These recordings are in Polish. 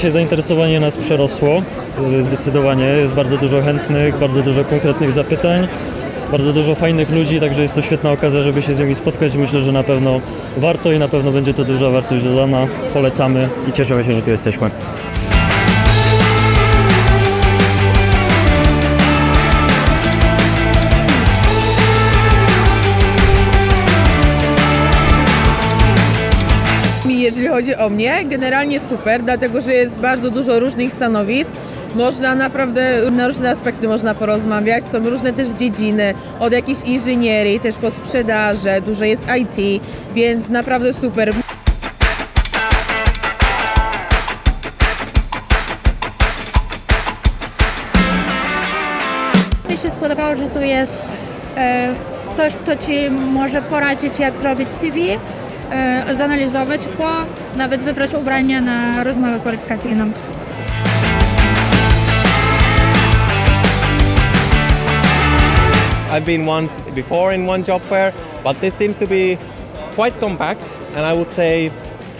Dzisiaj zainteresowanie nas przerosło zdecydowanie. Jest bardzo dużo chętnych, bardzo dużo konkretnych zapytań, bardzo dużo fajnych ludzi, także jest to świetna okazja, żeby się z nimi spotkać. Myślę, że na pewno warto i na pewno będzie to duża wartość dodana. Polecamy i cieszymy się, że tu jesteśmy. Jeżeli chodzi o mnie, generalnie super, dlatego że jest bardzo dużo różnych stanowisk. Można naprawdę na różne aspekty można porozmawiać. Są różne też dziedziny, od jakiejś inżynierii, też po sprzedaży, dużo jest IT, więc naprawdę super. Mi się spodobało, że tu jest e, ktoś, kto ci może poradzić, jak zrobić CV, zanalizować go, nawet wybrać ubranie na rozmowę kwalifikacyjną. I've been once before in one job fair, but this seems to be quite compact, and I would say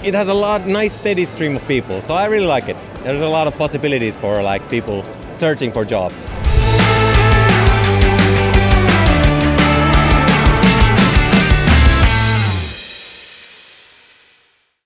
it has a lot nice steady stream of people. So I really like it. There's a lot of possibilities for like people searching for jobs.